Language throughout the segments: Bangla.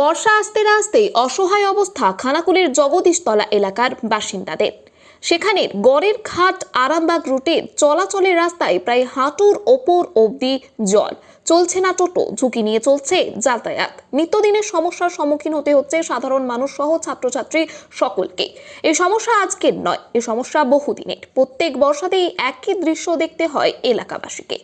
বর্ষা আসতে না আসতেই অসহায় অবস্থা খানাকুলের জগদীশতলা এলাকার বাসিন্দাদের। সেখানে গড়ের ঘাট আরামবাগ রুটে চলাচলের রাস্তায় প্রায় হাঁটুর ওপর অবধি জল। চলছে না টোটো, ঝুঁকি নিয়ে চলছে যাতায়াত। নিত্যদিনের সমস্যার সম্মুখীন হতে হচ্ছে সাধারণ মানুষ সহ ছাত্রছাত্রী সকলকে। এই সমস্যা আজকের নয় এই সমস্যা বহুদিনের। প্রত্যেক বর্ষাতেই একই দৃশ্য দেখতে হয় এলাকাবাসীকে।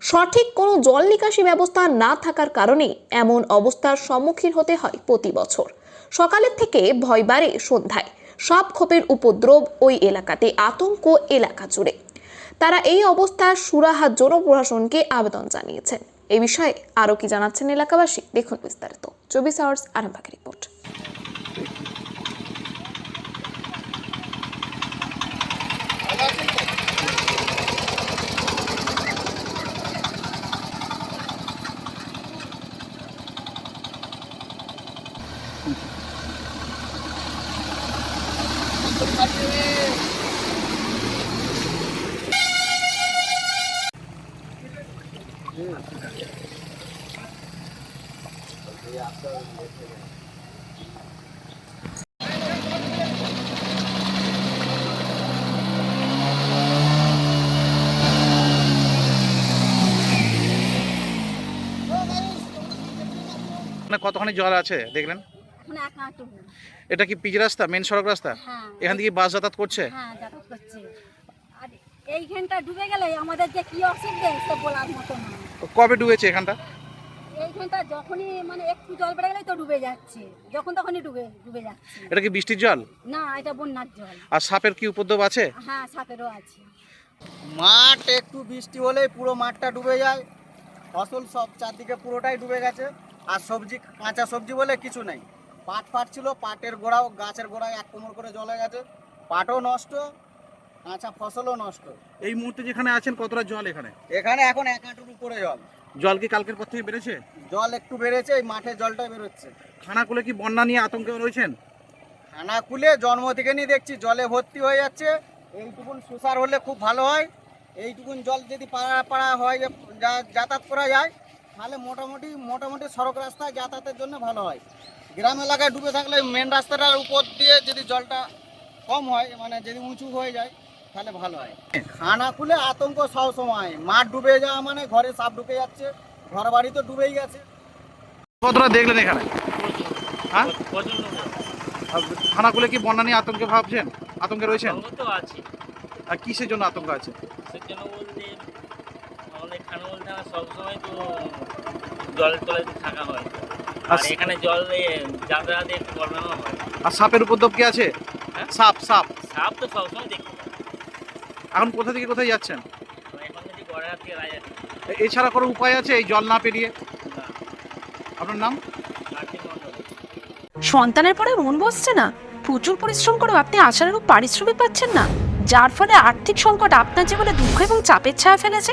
সঠিক কোনো জল নিকাশি ব্যবস্থা না থাকার কারণে এমন অবস্থার সম্মুখীন হতে হয় প্রতি বছর। সকালের থেকে ভয় বাড়ে সন্ধ্যায়। সব খোপের উপদ্রব ওই এলাকাতে আতঙ্ক এলাকা জুড়ে। তারা এই অবস্থার সুরাহার জন্য প্রশাসনকে আবেদন জানিয়েছেন। এই বিষয়ে আরও কি জানাচ্ছেন এলাকাবাসী? দেখুন বিস্তারিত। চব্বিশ আওয়ার্স আরামবাগ রিপোর্ট। কতখানি জল আছে দেখলেন? মানে এক হাঁটু এটা কি পিচ রাস্তা মেন সড়ক রাস্তা? হ্যাঁ এখান থেকে বাস যাতায়াত করছে? হ্যাঁ যাতায়াত করছে। আর এইখানটা ডুবে গেলে আমাদের যে কি অসুবিধা সে বলার মতো না। কবে ডুবেছে এখানটা? এইখানটা যখনই মানে একটু জল বেড়ে গেলেই তো ডুবে যাচ্ছে। যখন তখনই ডুবে ডুবে যাচ্ছে। এটা কি বৃষ্টির জল? না এটা বন্যার জল। আর সাপের কি উপদ্রব আছে? হ্যাঁ সাপেরও আছে। মাঠ একটু বৃষ্টি হলেই পুরো মাঠটা ডুবে যায়। ফসল সব চারদিকে পুরোটাই ডুবে গেছে। আর সবজি কাঁচা সবজি বলে কিছু নেই। পাট পাট ছিল পাটের গোড়াও গাছের গোড়ায় এক কোমর করে জলে গেছে। পাটও নষ্ট কাঁচা ফসলও নষ্ট। এই মুহূর্তে যেখানে আছেন কতটা জল এখানে? এখানে এখন এক হাঁটুর উপরে জল। জল কি কালকের পর থেকে বেড়েছে? জল একটু বেড়েছে এই মাঠে জলটা বেরোচ্ছে। খানাকুলে কি বন্যা নিয়ে আতঙ্কে রয়েছেন? খানা খুলে জন্ম থেকে নিয়ে দেখছি জলে ভর্তি হয়ে যাচ্ছে। এইটুকুন সুসার হলে খুব ভালো হয়। এইটুকুন জল যদি পাড়া পাড়া হয় যা- যাতায়াত করা যায় তাহলে মোটামুটি মোটামুটি সড়ক রাস্তায় যাতায়াতের জন্য ভালো হয়। গ্রাম এলাকায় ডুবে থাকলে মেন রাস্তাটার উপর দিয়ে যদি জলটা কম হয় মানে যদি উঁচু হয়ে যায় তাহলে ভালো হয়। খানা খুলে আতঙ্ক সব সময়। মাঠ ডুবে যাওয়া মানে ঘরে সাপ ঢুকে যাচ্ছে ঘর বাড়ি তো ডুবেই গেছে। কতটা দেখলেন এখানে? হ্যাঁ? আর খানাকুলে কি বন্যা নিয়ে আতঙ্কে ভাবছেন? আতঙ্কে রয়েছেন? তো আছে। আর কিসের জন্য আতঙ্ক আছে? বলতে আমাদের খানা বলতে সবসময় তো জলের তলায় থাকা হয়। আর আচ্ছা। এখানে জল যাতায়াতে একটু প্রবলেম হয়। আর সাপের উপদ্রব কি আছে? হ্যাঁ? সাপ সাপ। সাপ তো সবসময় পাই এখন কোথা থেকে কোথায় যাচ্ছেন? এছাড়া কোনো উপায় আছে এই জল না পেরিয়ে? আপনার নাম? সন্তানের পরে মন বসছে না। প্রচুর পরিশ্রম করেও আপনি আশানুরূপ পারিশ্রমিক পাচ্ছেন না। যার ফলে আর্থিক সংকট আপনার জীবনে দুঃখ এবং চাপের ছায়া ফেলেছে।